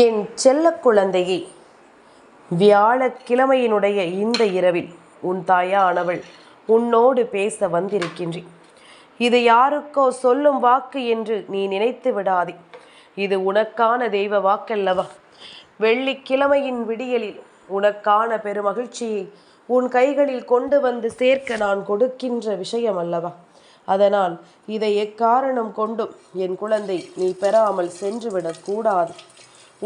என் செல்ல குழந்தையே வியாழக்கிழமையினுடைய இந்த இரவில் உன் தாயானவள் உன்னோடு பேச வந்திருக்கின்றேன். இது யாருக்கோ சொல்லும் வாக்கு என்று நீ நினைத்து விடாதே. இது உனக்கான தெய்வ வாக்கல்லவா? வெள்ளிக்கிழமையின் விடியலில் உனக்கான பெருமகிழ்ச்சியை உன் கைகளில் கொண்டு வந்து சேர்க்க நான் கொடுக்கின்ற விஷயம் அல்லவா அதனால் இதை எக்காரணம் கொண்டும் என் குழந்தை நீ பெறாமல் சென்றுவிடக்கூடாது கூடாது.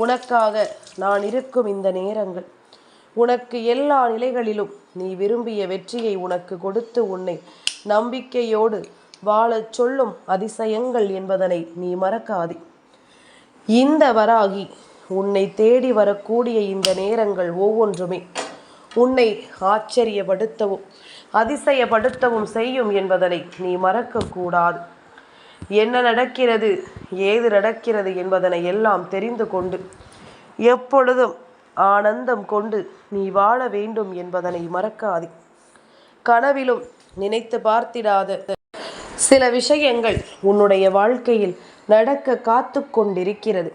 உனக்காக நான் இருக்கும் இந்த நேரங்கள். உனக்கு எல்லா நிலைகளிலும் நீ விரும்பிய வெற்றியை உனக்கு கொடுத்து உன்னை நம்பிக்கையோடு வாழச் சொல்லும் அதிசயங்கள் என்பதனை நீ மறக்காதே. இந்த வராகி உன்னை தேடி வரக்கூடிய இந்த நேரங்கள் ஒவ்வொன்றுமே உன்னை ஆச்சரியப்படுத்தவும் அதிசயப்படுத்தவும் செய்யும் என்பதனை நீ மறக்கக்கூடாது. என்ன நடக்கிறது ஏது நடக்கிறது என்பதனை எல்லாம் தெரிந்து கொண்டு எப்பொழுதும் ஆனந்தம் கொண்டு நீ வாழ வேண்டும் என்பதனை மறக்காதே. கனவிலும் நினைத்து பார்த்திடாத சில விஷயங்கள் உன்னுடைய வாழ்க்கையில் நடக்க காத்து கொண்டிருக்கிறது.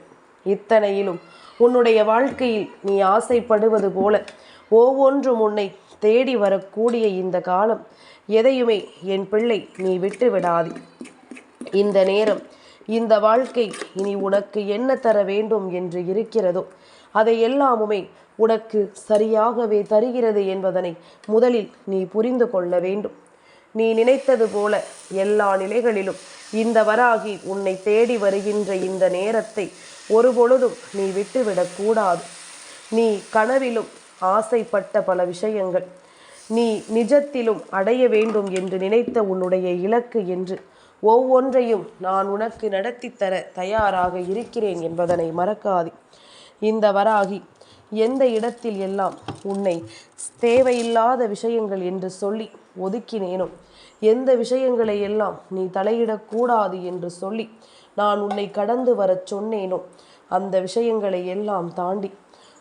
இத்தனையிலும் உன்னுடைய வாழ்க்கையில் நீ ஆசைப்படுவது போல ஒவ்வொன்றும் உன்னை தேடி வரக்கூடிய இந்த காலம் எதையுமே என் பிள்ளை நீ விட்டு விடாதே இந்த நேரம் இந்த வாழ்க்கை இனி உனக்கு என்ன தர வேண்டும் என்று இருக்கிறதோ அதை எல்லாமுமே உனக்கு சரியாகவே தருகிறது என்பதனை முதலில் நீ புரிந்து கொள்ள வேண்டும். நீ நினைத்தது போல எல்லா நிலைகளிலும் இந்த வராகி உன்னை தேடி வருகின்ற இந்த நேரத்தை ஒருபொழுதும் நீ விட்டுவிடக்கூடாது நீ கனவிலும் ஆசைப்பட்ட பல விஷயங்கள் நீ நிஜத்திலும் அடைய வேண்டும் என்று நினைத்த உன்னுடைய இலக்கு என்று ஒவ்வொன்றையும் நான் உனக்கு நடத்தித்தர தர தயாராக இருக்கிறேன் என்பதனை மறக்காதே. இந்த வராகி எந்த இடத்தில் எல்லாம் உன்னை தேவையில்லாத விஷயங்கள் என்று சொல்லி ஒதுக்கினேனோ எந்த விஷயங்களை எல்லாம் நீ தலையிடக்கூடாது என்று சொல்லி நான் உன்னை கடந்து வரச் சொன்னேனோ அந்த விஷயங்களை எல்லாம் தாண்டி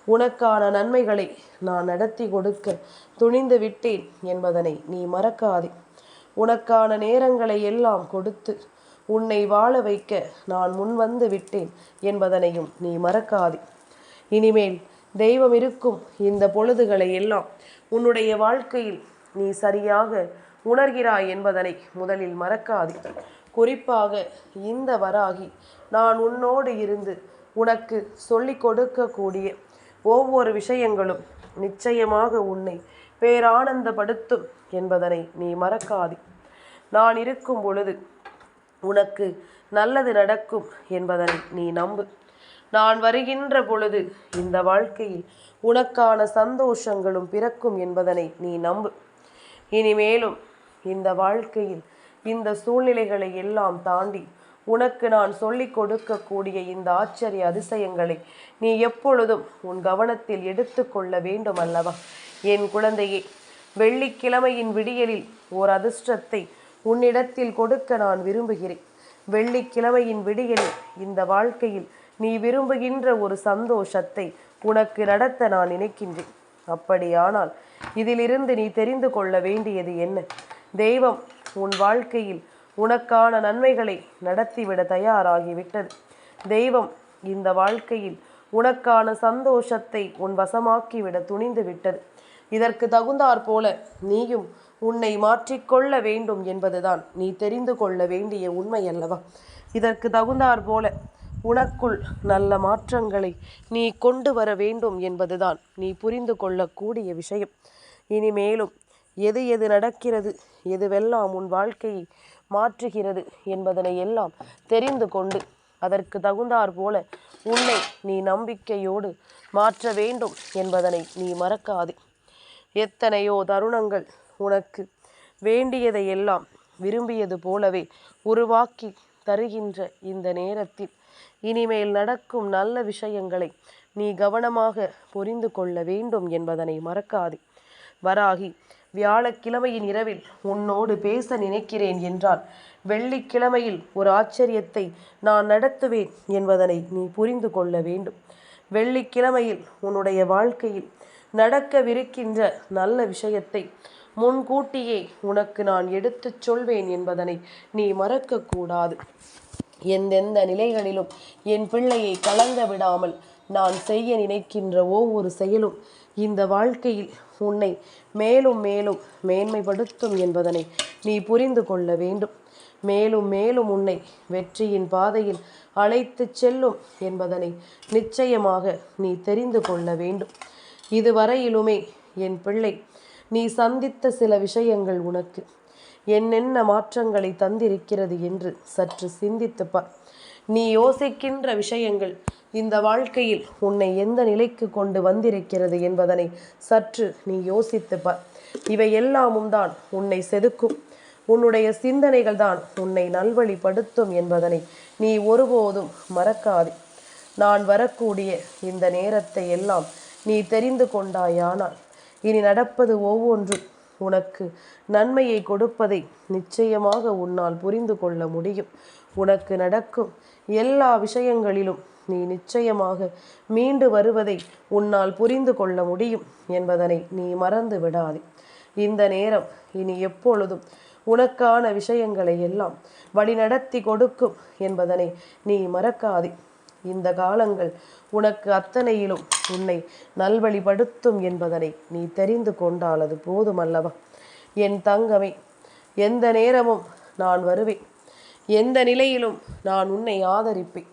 உனக்கான நன்மைகளை நான் நடத்தி கொடுக்க துணிந்து விட்டேன் என்பதனை நீ மறக்காதே. உனக்கான நேரங்களை எல்லாம் கொடுத்து உன்னை வாழ வைக்க நான் முன்வந்து விட்டேன் என்பதனையும் நீ மறக்காதே. இனிமேல் தெய்வம் இருக்கும் இந்த பொழுதுகளை எல்லாம் உன்னுடைய வாழ்க்கையில் நீ சரியாக உணர்கிறாய் என்பதனை முதலில் மறக்காதே. குறிப்பாக இந்த வராகி நான் உன்னோடு இருந்து உனக்கு சொல்லிக் கொடுக்கக்கூடிய ஒவ்வொரு விஷயங்களும் நிச்சயமாக உன்னை பேரானந்தப்படுத்தும் என்பதனை நீ மறக்காது. நான் இருக்கும் பொழுது உனக்கு நல்லது நடக்கும் என்பதனை நீ நம்பு. நான் வருகின்ற பொழுது இந்த வாழ்க்கையில் உனக்கான சந்தோஷங்களும் பிறக்கும் என்பதனை நீ நம்பு. இனிமேலும் இந்த வாழ்க்கையில் இந்த சூழ்நிலைகளை எல்லாம் தாண்டி உனக்கு நான் சொல்லிக் கொடுக்கக்கூடிய இந்த ஆச்சரிய அதிசயங்களை நீ எப்பொழுதும் உன் கவனத்தில் எடுத்துக்கொள்ள வேண்டும் அல்லவா? என் குழந்தையே வெள்ளிக்கிழமையின் விடியலில் ஓர் அதிர்ஷ்டத்தை உன்னிடத்தில் கொடுக்க நான் விரும்புகிறேன். வெள்ளிக்கிழமையின் விடியலில் இந்த வாழ்க்கையில் நீ விரும்புகின்ற ஒரு சந்தோஷத்தை உனக்கு நடத்த நான் நினைக்கின்றேன். அப்படியானால் இதிலிருந்து நீ தெரிந்து கொள்ள வேண்டியது என்ன? தெய்வம் உன் வாழ்க்கையில் உனக்கான நன்மைகளை நடத்திவிட தயாராகிவிட்டது. தெய்வம் இந்த வாழ்க்கையில் உனக்கான சந்தோஷத்தை உன் வசமாக்கிவிட துணிந்து விட்டது இதற்கு தகுந்தாற் போல நீயும் உன்னை மாற்றிக்கொள்ள வேண்டும் என்பதுதான். நீ தெரிந்து கொள்ள வேண்டிய உண்மை அல்லவா? இதற்கு தகுந்தாற் போல உனக்குள் நல்ல மாற்றங்களை நீ கொண்டு வர வேண்டும் என்பதுதான். நீ புரிந்து கொள்ளக்கூடிய விஷயம். இனிமேலும் எது எது நடக்கிறது எதுவெல்லாம் உன் வாழ்க்கையை மாற்றுகிறது என்பதனை எல்லாம் தெரிந்து கொண்டு அதற்கு தகுந்தாற் போல உன்னை நீ நம்பிக்கையோடு மாற்ற வேண்டும் என்பதனை நீ மறக்காதே. எத்தனையோ தருணங்கள் உனக்கு வேண்டியதை எல்லாம் விரும்பியது போலவே உருவாக்கி தருகின்ற இந்த நேரத்தில். இனிமேல் நடக்கும் நல்ல விஷயங்களை நீ கவனமாக புரிந்து கொள்ள வேண்டும் என்பதனை மறக்காதே. வராகி வியாழக்கிழமையின் இரவில் உன்னோடு பேச நினைக்கிறேன் என்றால் வெள்ளிக்கிழமையில் ஒரு ஆச்சரியத்தை நான் நடத்துவேன் என்பதனை நீ புரிந்து கொள்ள வேண்டும். வெள்ளிக்கிழமையில் உன்னுடைய வாழ்க்கையில் நடக்கவிருக்கின்ற நல்ல விஷயத்தை முன்கூட்டியே உனக்கு நான் எடுத்துச் சொல்வேன் என்பதனை நீ மறக்கக்கூடாது. எந்தெந்த நிலைகளிலும் என் பிள்ளையை கலங்க விடாமல் நான் செய்ய நினைக்கின்ற ஒவ்வொரு செயலும் இந்த வாழ்க்கையில் உன்னை மேலும் மேலும் மேன்மைப்படுத்தும் என்பதனை நீ புரிந்து கொள்ள வேண்டும். மேலும் மேலும் உன்னை வெற்றியின் பாதையில் அழைத்து செல்லும் என்பதனை நிச்சயமாக நீ தெரிந்து கொள்ள வேண்டும். இதுவரையிலுமே என் பிள்ளை நீ சந்தித்த சில விஷயங்கள் உனக்கு. என்னென்ன மாற்றங்களை தந்திருக்கிறது என்று சற்று சிந்தித்துப்பார். நீ யோசிக்கின்ற விஷயங்கள் இந்த வாழ்க்கையில் உன்னை எந்த நிலைக்கு கொண்டு வந்திருக்கிறது என்பதனை சற்று நீ யோசித்துப்பார். இவை எல்லாமும் தான் உன்னை செதுக்கும். உன்னுடைய சிந்தனைகள் தான் உன்னை நல்வழிப்படுத்தும் என்பதனை நீ ஒருபோதும் மறக்காதே. நான் வரக்கூடிய இந்த நேரத்தை எல்லாம் நீ தெரிந்து கொண்டாயானால். இனி நடப்பது ஒவ்வொன்றும் உனக்கு நன்மையை கொடுப்பதை நிச்சயமாக உன்னால் புரிந்து கொள்ள முடியும். உனக்கு நடக்கும் எல்லா விஷயங்களிலும் நீ நிச்சயமாக மீண்டு வருவதை உன்னால் புரிந்து கொள்ள முடியும் என்பதனை நீ மறந்து விடாதே. இந்த நேரம் இனி எப்பொழுதும் உனக்கான விஷயங்களை எல்லாம் வழிநடத்தி கொடுக்கும் என்பதனை நீ மறக்காதே. இந்த காலங்கள் உனக்கு அத்தனையிலும் உன்னை நல்வழிப்படுத்தும் என்பதனை நீ தெரிந்து கொண்டால் அது போதுமல்லவா. என் தங்கமே எந்த நேரமும் நான் வருவேன். எந்த நிலையிலும் நான் உன்னை ஆதரிப்பேன்.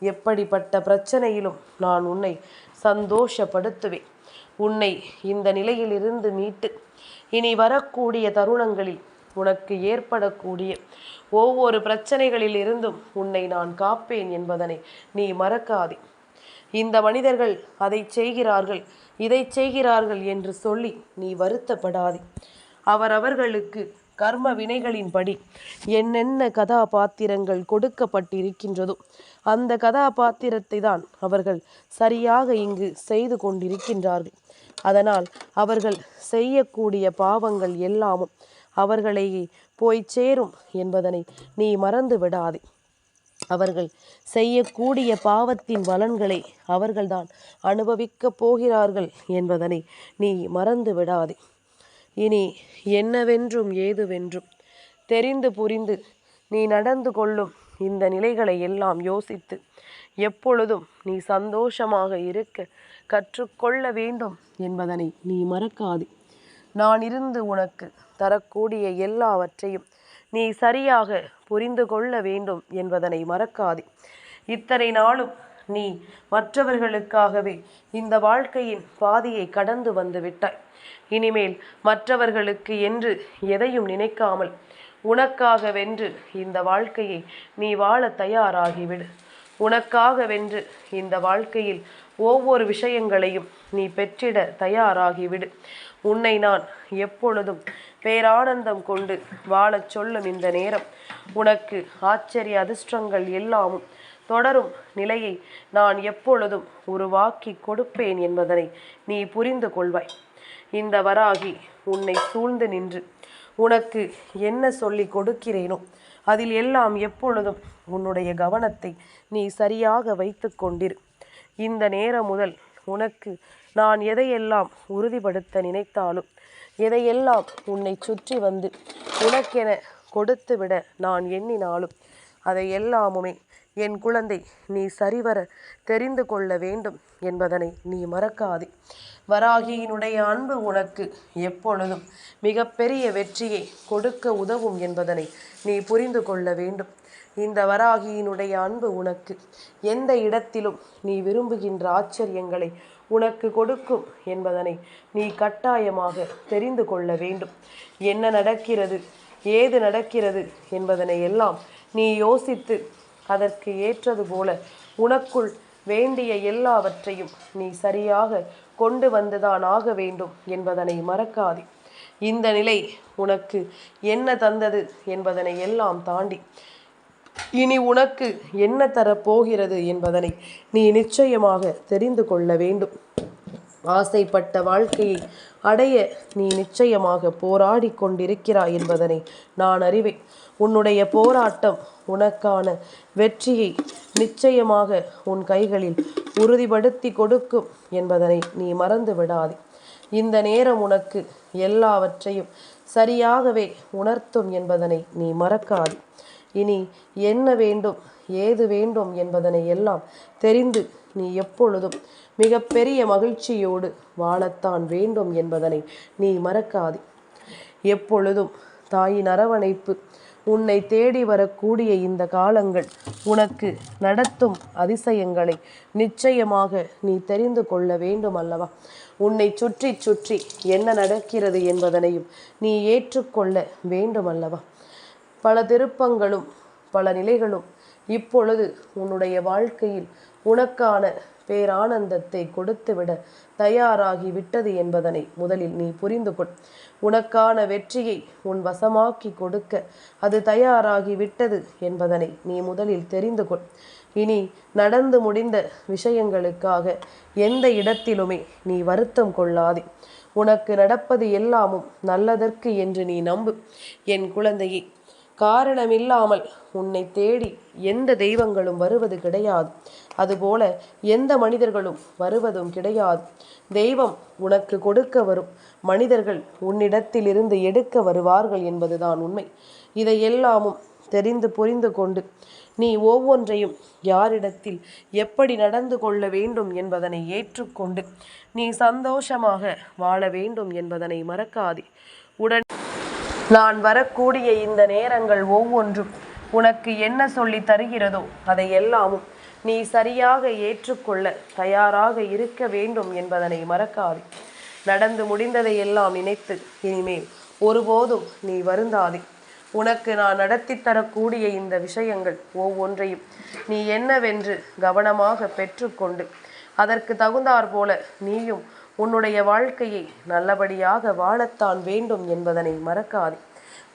எப்படிப்பட்ட பிரச்சனையிலும் நான் உன்னை சந்தோஷப்படுத்துவேன். உன்னை இந்த நிலையிலிருந்து மீட்டு இனி வரக்கூடிய தருணங்களில் உனக்கு ஏற்படக்கூடிய ஒவ்வொரு பிரச்சனைகளில் இருந்தும் உன்னை நான் காப்பேன் என்பதனை நீ மறக்காதே. இந்த மனிதர்கள் அதை செய்கிறார்கள் இதை செய்கிறார்கள் என்று சொல்லி நீ வருத்தப்படாதே. அவரவர்களுக்கு கர்ம வினைகளின்படி என்னென்ன கதாபாத்திரங்கள் கொடுக்கப்பட்டிருக்கின்றதோ அந்த கதாபாத்திரத்தை தான் அவர்கள் சரியாக இங்கு செய்து கொண்டிருக்கின்றார்கள். அதனால் அவர்கள் செய்யக்கூடிய பாவங்கள் எல்லாமும் அவர்களையே போய் சேரும் என்பதனை நீ மறந்து விடாதே. அவர்கள் செய்யக்கூடிய பாவத்தின் பலன்களை அவர்கள்தான் அனுபவிக்கப் போகிறார்கள் என்பதனை நீ மறந்து விடாதே. இனி என்னவென்றும் ஏதுவென்றும் தெரிந்து புரிந்து நீ நடந்து கொள்ளும் இந்த நிலைகளை எல்லாம் யோசித்து எப்பொழுதும் நீ சந்தோஷமாக இருக்க கற்றுக்கொள்ள வேண்டும் என்பதனை நீ மறக்காதே. நான் இருந்து உனக்கு தரக்கூடிய எல்லாவற்றையும் நீ சரியாக புரிந்து கொள்ள வேண்டும் என்பதனை மறக்காதே. இத்தனை நாளும் நீ மற்றவர்களுக்காகவே இந்த வாழ்க்கையின் பாதியை கடந்து வந்து விட்டாய். இனிமேல் மற்றவர்களுக்கு என்று எதையும் நினைக்காமல் உனக்காக வென்று இந்த வாழ்க்கையை நீ வாழ தயாராகிவிடு. உனக்காக வென்று இந்த வாழ்க்கையில் ஒவ்வொரு விஷயங்களையும் நீ பெற்றிட தயாராகிவிடு. உன்னை நான் எப்பொழுதும் பேரானந்தம் கொண்டு வாழச் சொல்லும் இந்த நேரம். உனக்கு ஆச்சரிய அதிர்ஷ்டங்கள் எல்லாமும் தொடரும் நிலையை நான் எப்பொழுதும் உருவாக்கி கொடுப்பேன் என்பதனை நீ புரிந்து கொள்வாய். இந்த வராகி உன்னை சூழ்ந்து நின்று உனக்கு என்ன சொல்லி கொடுக்கிறேனோ அதில் எல்லாம் எப்பொழுதும் உன்னுடைய கவனத்தை நீ சரியாக வைத்து கொண்டிரு. இந்த நேரம் முதல் உனக்கு. நான் எதையெல்லாம் உறுதிப்படுத்த நினைத்தாலும் எதையெல்லாம் உன்னை சுற்றி வந்து உனக்கென கொடுத்துவிட நான் எண்ணினாலும் அதை எல்லாமுமே என் குழந்தை நீ சரிவர தெரிந்து கொள்ள வேண்டும் என்பதனை நீ மறக்காதே. வராகியினுடைய அன்பு உனக்கு எப்பொழுதும் மிகப்பெரிய வெற்றியை கொடுக்க உதவும் என்பதனை நீ புரிந்து கொள்ள வேண்டும். இந்த வராகியினுடைய அன்பு உனக்கு. எந்த இடத்திலும் நீ விரும்புகின்ற ஆச்சரியங்களை உனக்கு கொடுக்கும் என்பதனை நீ கட்டாயமாக தெரிந்து கொள்ள வேண்டும். என்ன நடக்கிறது ஏது நடக்கிறது என்பதனை எல்லாம் நீ யோசித்து அதற்கு ஏற்றது போல உனக்குள் வேண்டிய எல்லாவற்றையும் நீ சரியாக கொண்டு வந்துதான் ஆக வேண்டும் என்பதனை மறக்காதே. இந்த நிலை உனக்கு என்ன தந்தது என்பதனை எல்லாம் தாண்டி இனி உனக்கு என்ன தரப்போகிறது என்பதனை நீ நிச்சயமாக தெரிந்து கொள்ள வேண்டும். ஆசைப்பட்ட வாழ்க்கையை அடைய நீ நிச்சயமாக போராடி கொண்டிருக்கிறாய் என்பதனை நான் அறிவேன். உன்னுடைய போராட்டம் உனக்கான வெற்றியை நிச்சயமாக உன் கைகளில் உறுதிப்படுத்தி கொடுக்கும் என்பதனை நீ மறந்து விடாதே. இந்த நேரம் உனக்கு எல்லாவற்றையும் சரியாகவே உணர்த்தும் என்பதனை நீ மறக்காது. இனி என்ன வேண்டும் ஏது வேண்டும் என்பதனை எல்லாம் தெரிந்து நீ எப்பொழுதும் மிகப்பெரிய மகிழ்ச்சியோடு வாழத்தான் வேண்டும் என்பதனை நீ மறக்காதே. எப்பொழுதும் தாயின் அரவணைப்பு உன்னை தேடி வரக்கூடிய இந்த காலங்கள் உனக்கு நடத்தும் அதிசயங்களை நிச்சயமாக நீ தெரிந்து கொள்ள வேண்டும் அல்லவா? உன்னை சுற்றி சுற்றி என்ன நடக்கிறது என்பதனையும் நீ ஏற்றுக்கொள்ள வேண்டும் அல்லவா? பல திருப்பங்களும் பல நிலைகளும் இப்பொழுது உன்னுடைய வாழ்க்கையில் உனக்கான பேரானந்தத்தை கொடுத்துவிட தயாராகி விட்டது என்பதனை முதலில் நீ புரிந்து கொள். உனக்கான வெற்றியை உன் வசமாக்கி கொடுக்க அது தயாராகி விட்டது என்பதனை நீ முதலில் தெரிந்து கொள். இனி நடந்து முடிந்த விஷயங்களுக்காக எந்த இடத்திலுமே நீ வருத்தம் கொள்ளாதே. உனக்கு நடப்பது எல்லாமும் நல்லதற்கு என்று நீ நம்பு. என் குழந்தையை காரணமில்லாமல் உன்னை தேடி எந்த தெய்வங்களும் வருவது கிடையாது. அதுபோல எந்த மனிதர்களும் வருவதும் கிடையாது. தெய்வம் உனக்கு கொடுக்க வரும். மனிதர்கள் உன்னிடத்திலிருந்து எடுக்க வருவார்கள் என்பதுதான் உண்மை. இதை எல்லாமும் தெரிந்து புரிந்து கொண்டு நீ ஒவ்வொன்றையும் யாரிடத்தில் எப்படி நடந்து கொள்ள வேண்டும் என்பதனை ஏற்றுக்கொண்டு நீ சந்தோஷமாக வாழ வேண்டும் என்பதனை மறக்காதே. உடன் நான் வரக்கூடிய இந்த நேரங்கள் ஒவ்வொன்றும் உனக்கு என்ன சொல்லி தருகிறதோ அதை எல்லாமும் நீ சரியாக ஏற்றுக்கொள்ள தயாராக இருக்க வேண்டும் என்பதனை மறக்காதே. நடந்து முடிந்ததை எல்லாம் நினைத்து இனிமேல் ஒருபோதும் நீ வருந்தாதே. உனக்கு நான் நடத்தி தரக்கூடிய இந்த விஷயங்கள் ஒவ்வொன்றையும் நீ என்னவென்று கவனமாக பெற்றுக்கொண்டு அதற்கு தகுந்தாற் போல நீயும் உன்னுடைய வாழ்க்கையை நல்லபடியாக வாழத்தான் வேண்டும் என்பதனை மறக்காதே.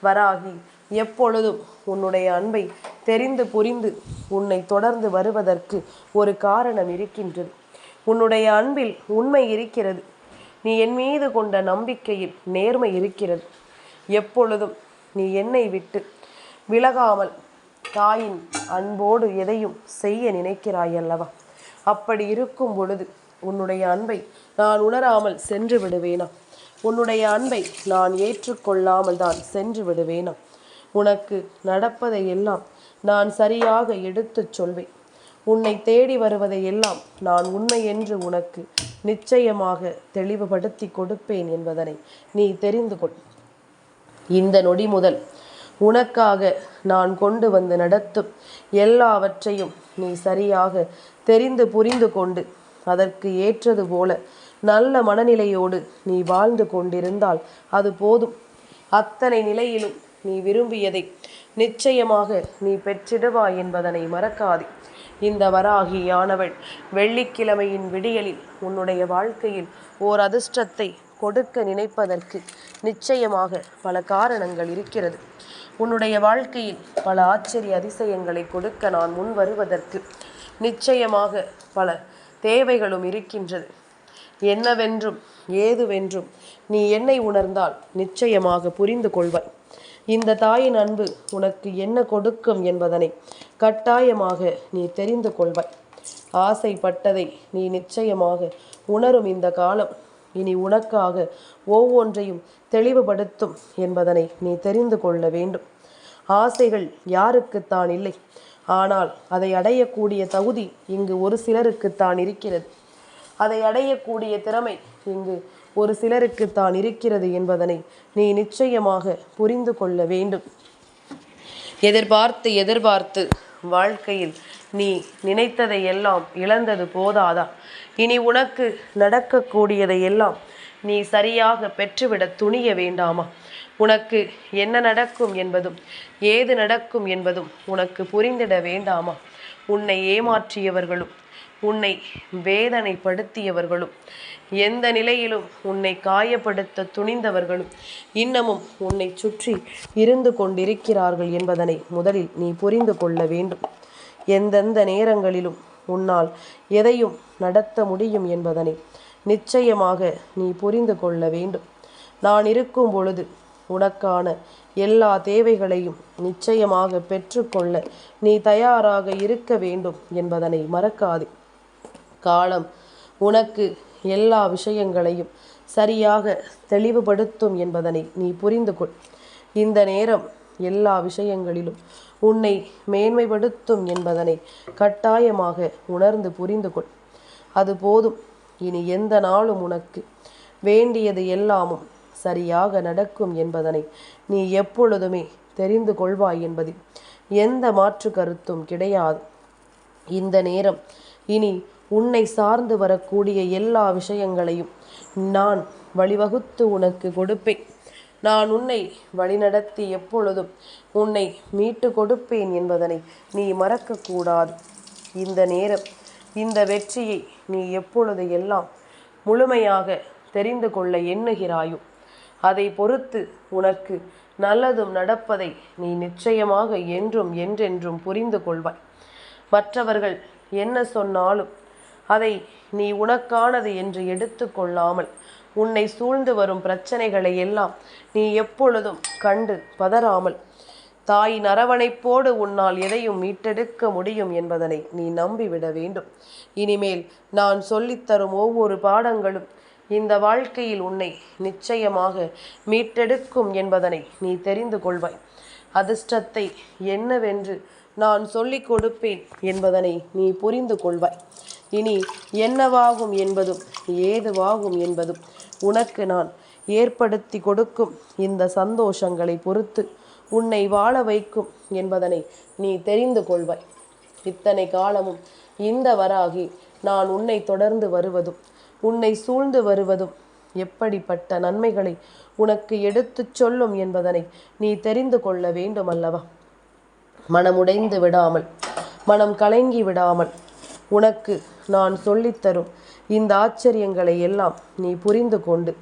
வராகி எப்பொழுதும் உன்னுடைய அன்பை தெரிந்து புரிந்து உன்னை தொடர்ந்து வருவதற்கு ஒரு காரணம் இருக்கின்றது. உன்னுடைய அன்பில் உண்மை இருக்கிறது. நீ என் மீது கொண்ட நம்பிக்கையில் நேர்மை இருக்கிறது. எப்பொழுதும் நீ என்னை விட்டு விலகாமல் தாயின் அன்போடு எதையும் செய்ய நினைக்கிறாய் அல்லவா? அப்படி இருக்கும் பொழுது உன்னுடைய அன்பை நான் உணராமல் சென்று விடுவேனா? உன்னுடைய அன்பை நான் ஏற்றுக்கொள்ளாமல் தான் சென்று விடுவேனா? உனக்கு நடப்பதை எல்லாம் நான் சரியாக எடுத்துச் சொல்வேன். உன்னை தேடி வருவதை எல்லாம் நான் உண்மை என்று உனக்கு நிச்சயமாக தெளிவுபடுத்தி கொடுப்பேன் என்பதனை நீ தெரிந்து கொள். இந்த நொடி முதல் உனக்காக நான் கொண்டு வந்து நடத்தும் எல்லாவற்றையும் நீ சரியாக தெரிந்து புரிந்து கொண்டு அதற்கு ஏற்றது போல நல்ல மனநிலையோடு நீ வாழ்ந்து கொண்டிருந்தால் அது போதும். அத்தனை நிலையிலும் நீ விரும்பியதை நிச்சயமாக நீ பெற்றிடுவாய் என்பதனை மறக்காதே. இந்த வராகியானவள் வெள்ளிக்கிழமையின் விடியலில் உன்னுடைய வாழ்க்கையில் ஓர் அதிர்ஷ்டத்தை கொடுக்க நினைப்பதற்கு நிச்சயமாக பல காரணங்கள் இருக்கிறது. உன்னுடைய வாழ்க்கையில் பல ஆச்சரிய அதிசயங்களை கொடுக்க நான் முன் வருவதற்கு நிச்சயமாக பல தேவைகளும் இருக்கின்றது. என்னவென்றும் ஏதுவென்றும் நீ என்னை உணர்ந்தால் நிச்சயமாக புரிந்து கொள்வாய். இந்த தாயின் அன்பு உனக்கு என்ன கொடுக்கும் என்பதனை கட்டாயமாக நீ தெரிந்து கொள்வாய். ஆசைப்பட்டதை நீ நிச்சயமாக உணரும் இந்த காலம். இனி உனக்காக ஒவ்வொன்றையும் தெளிவுபடுத்தும் என்பதனை நீ தெரிந்து கொள்ள வேண்டும். ஆசைகள் யாருக்குத்தான் இல்லை. ஆனால் அதை அடையக்கூடிய தகுதி இங்கு ஒரு சிலருக்குத்தான் இருக்கிறது. அதை அடையக்கூடிய திறமை இங்கு ஒரு சிலருக்கு தான் இருக்கிறது என்பதனை நீ நிச்சயமாக புரிந்து கொள்ள வேண்டும். எதிர்பார்த்து எதிர்பார்த்து வாழ்க்கையில் நீ நினைத்ததை எல்லாம் இழந்தது போதாதா? இனி உனக்கு நடக்கக்கூடியதை எல்லாம் நீ சரியாக பெற்றுவிட துணிய வேண்டாமா? உனக்கு என்ன நடக்கும் என்பதும் ஏது நடக்கும் என்பதும் உனக்கு புரிந்திட வேண்டாமா? உன்னை ஏமாற்றியவர்களும் உன்னை வேதனைப்படுத்தியவர்களும் எந்த நிலையிலும் உன்னை காயப்படுத்த துணிந்தவர்களும் இன்னமும் உன்னை சுற்றி இருந்து கொண்டிருக்கிறார்கள் என்பதனை முதலில் நீ புரிந்து கொள்ள வேண்டும். எந்தெந்த நேரங்களிலும் உன்னால் எதையும் நடத்த முடியும் என்பதனை நிச்சயமாக நீ புரிந்து கொள்ள வேண்டும். நான் இருக்கும் பொழுது உனக்கான எல்லா தேவைகளையும் நிச்சயமாக பெற்றுக்கொள்ள நீ தயாராக இருக்க வேண்டும் என்பதனை மறக்காதே. காலம் உனக்கு எல்லா விஷயங்களையும் சரியாக தெளிவுபடுத்தும் என்பதனை நீ புரிந்து கொள் இந்த நேரம் எல்லா விஷயங்களிலும் உன்னை மேன்மைப்படுத்தும் என்பதனை கட்டாயமாக உணர்ந்து புரிந்து கொள் அது போதும். இனி எந்த நாளும் உனக்கு வேண்டியது எல்லாமும் சரியாக நடக்கும் என்பதனை நீ எப்பொழுதுமே தெரிந்து கொள்வாய் என்பதில் எந்த மாற்று கருத்தும் கிடையாது. இந்த நேரம் இனி உன்னை சார்ந்து வரக்கூடிய எல்லா விஷயங்களையும் நான் வழிவகுத்து உனக்கு கொடுப்பேன். நான் உன்னை வழிநடத்தி எப்பொழுதும் உன்னை மீட்டு கொடுப்பேன் என்பதனை நீ மறக்கக்கூடாது. இந்த நேரம் இந்த வெற்றியை நீ எப்பொழுது எல்லாம் முழுமையாக தெரிந்து கொள்ள எண்ணுகிறாயோ அதை பொறுத்து உனக்கு நல்லதும் நடப்பதை நீ நிச்சயமாக என்றும் என்றென்றும் புரிந்து கொள்வாய். மற்றவர்கள் என்ன சொன்னாலும் அதை நீ உனக்கானது என்று எடுத்துக்கொள்ளாமல் உன்னை சூழ்ந்து வரும் பிரச்சனைகளை எல்லாம் நீ எப்பொழுதும் கண்டு பதறாமல் தாயின் அரவணைப்போடு உன்னால் எதையும் மீட்டெடுக்க முடியும் என்பதனை நீ நம்பிவிட வேண்டும். இனிமேல் நான் சொல்லித்தரும் ஒவ்வொரு பாடங்களும் இந்த வாழ்க்கையில் உன்னை நிச்சயமாக மீட்டெடுக்கும் என்பதனை நீ தெரிந்து கொள்வாய். அதிர்ஷ்டத்தை என்னவென்று நான் சொல்லிக் கொடுப்பேன் என்பதனை நீ புரிந்து கொள்வாய். இனி என்னவாகும் என்பதும் ஏதுவாகும் என்பதும் உனக்கு நான் ஏற்படுத்தி கொடுக்கும் இந்த சந்தோஷங்களை பொறுத்து உன்னை வாழ வைக்கும் என்பதனை நீ தெரிந்து கொள்வாய். இத்தனை காலமும் இந்த வராகி நான் உன்னை தொடர்ந்து வருவதும் உன்னை சூழ்ந்து வருவதும் எப்படிப்பட்ட நன்மைகளை உனக்கு எடுத்துச் சொல்லும் என்பதனை நீ தெரிந்து கொள்ள வேண்டும் அல்லவா மனமுடைந்து விடாமல் மனம் கலங்கி விடாமல் உனக்கு நான் சொல்லித்தரும். இந்த ஆச்சரியங்களை எல்லாம் நீ புரிந்து கொண்டு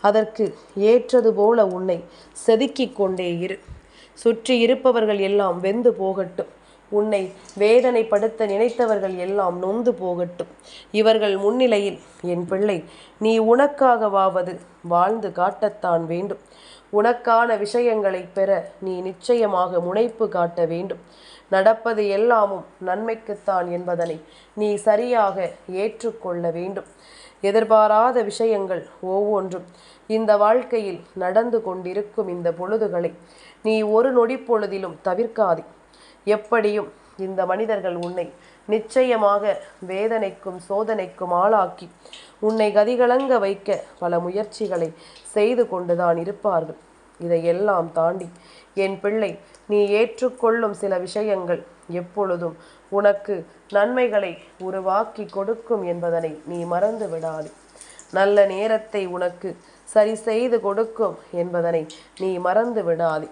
அதற்கு ஏற்றது போல உன்னை செதுக்கிக் கொண்டே இரு. சுற்றி இருப்பவர்கள் எல்லாம் வெந்து போகட்டும். உன்னை வேதனைப்படுத்த நினைத்தவர்கள் எல்லாம் நொந்து போகட்டும். இவர்கள் முன்னிலையில் என் பிள்ளை நீ உனக்காகவாவது வாழ்ந்து காட்டத்தான் வேண்டும். உனக்கான விஷயங்களை பெற நீ நிச்சயமாக முனைப்பு காட்ட வேண்டும். நடப்பது எல்லாமும் நன்மைக்குத்தான் என்பதனை நீ சரியாக ஏற்றுக்கொள்ள வேண்டும். எதிர்பாராத விஷயங்கள் ஒவ்வொன்றும் இந்த வாழ்க்கையில் நடந்து கொண்டிருக்கும் இந்த பொழுதுகளை நீ ஒரு நொடி பொழுதிலும் தவிர்க்காதே. எப்படியும் இந்த மனிதர்கள் உன்னை நிச்சயமாக வேதனைக்கும் சோதனைக்கும் ஆளாக்கி உன்னை கதிகலங்க வைக்க பல முயற்சிகளை செய்து கொண்டுதான் இருப்பார்கள். இதையெல்லாம் தாண்டி என் பிள்ளை நீ ஏற்றுக்கொள்ளும் சில விஷயங்கள் எப்பொழுதும் உனக்கு நன்மைகளை உருவாக்கி கொடுக்கும் என்பதனை நீ மறந்து விடாது. நல்ல நேரத்தை உனக்கு சரி செய்து கொடுக்கும் என்பதனை நீ மறந்து விடாது.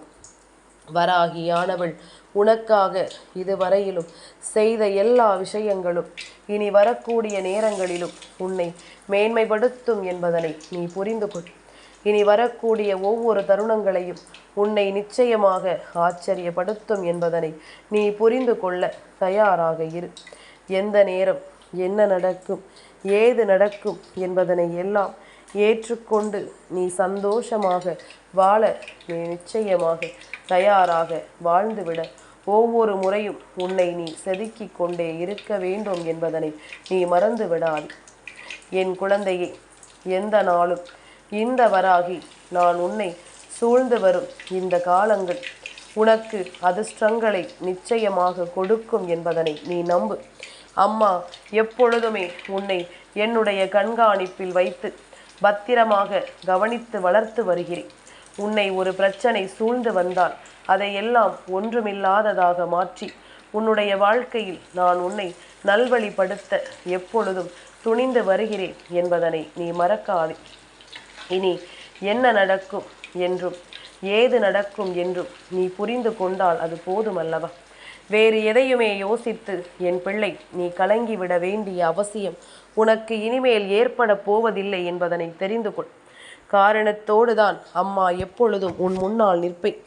வராகியானவள் உனக்காக இதுவரையிலும் செய்த எல்லா விஷயங்களும் இனி வரக்கூடிய நேரங்களிலும் உன்னை மேன்மைப்படுத்தும் என்பதனை நீ புரிந்து கொள். இனி வரக்கூடிய ஒவ்வொரு தருணங்களையும் உன்னை நிச்சயமாக ஆச்சரியப்படுத்தும் என்பதனை நீ புரிந்து கொள்ள தயாராக இரு. எந்த நேரம் என்ன நடக்கும் ஏது நடக்கும் என்பதனை எல்லாம் ஏற்றுக்கொண்டு நீ சந்தோஷமாக வாழ நீ நிச்சயமாக தயாராக வாழ்ந்துவிட. ஒவ்வொரு முறையும் உன்னை நீ செதுக்கிக் கொண்டே இருக்க வேண்டும் என்பதனை நீ மறந்து விடாது என் குழந்தையை எந்த நாளும் இந்த வராகி நான் உன்னை சூழ்ந்து வரும் இந்த காலங்கள் உனக்கு அதிர்ஷ்டங்களை நிச்சயமாக கொடுக்கும் என்பதனை நீ நம்பு. அம்மா எப்பொழுதுமே உன்னை என்னுடைய கண்காணிப்பில் வைத்து பத்திரமாக கவனித்து வளர்த்து வருகிறேன். உன்னை ஒரு பிரச்சனை சூழ்ந்து வந்தால் அதையெல்லாம் ஒன்றுமில்லாததாக மாற்றி உன்னுடைய வாழ்க்கையில் நான் உன்னை நல்வழிப்படுத்த எப்பொழுதும் துணிந்து வருகிறேன் என்பதனை நீ மறக்காதே. இனி என்ன நடக்கும் என்றும் ஏது நடக்கும் என்றும் நீ புரிந்து கொண்டால் அது போதுமல்லவா? வேறு எதையுமே யோசித்து என் பிள்ளை நீ கலங்கிவிட வேண்டிய அவசியம் உனக்கு இனிமேல் ஏற்பட போவதில்லை என்பதனை தெரிந்து கொள். காரணத்தோடு தான் அம்மா எப்பொழுதும் உன் முன்னால் நிற்பேன்.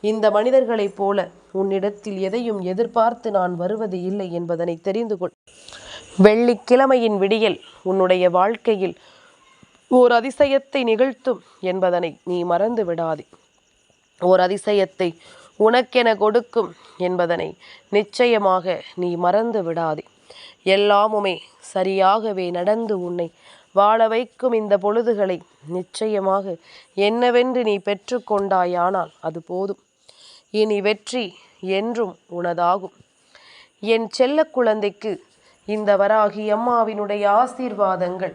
இந்த மனிதர்களைப் போல உன்னிடத்தில் எதையும் எதிர்பார்த்து நான் வருவது இல்லை என்பதனை தெரிந்து கொள். வெள்ளிக்கிழமையின் விடியல் உன்னுடைய வாழ்க்கையில் ஓர் அதிசயத்தை நிகழ்த்தும் என்பதனை நீ மறந்து விடாதே. ஓர் அதிசயத்தை உனக்கென கொடுக்கும் என்பதனை நிச்சயமாக நீ மறந்து விடாதே. எல்லாமுமே சரியாகவே நடந்து உன்னை வாழ வைக்கும் இந்த பொழுதுகளை நிச்சயமாக என்னவென்று நீ பெற்றுக்கொண்டாயானால் அது போதும். இனி வெற்றி என்றும் உனதாகும். என் செல்ல குழந்தைக்கு இந்த வராகி அம்மாவினுடைய ஆசீர்வாதங்கள்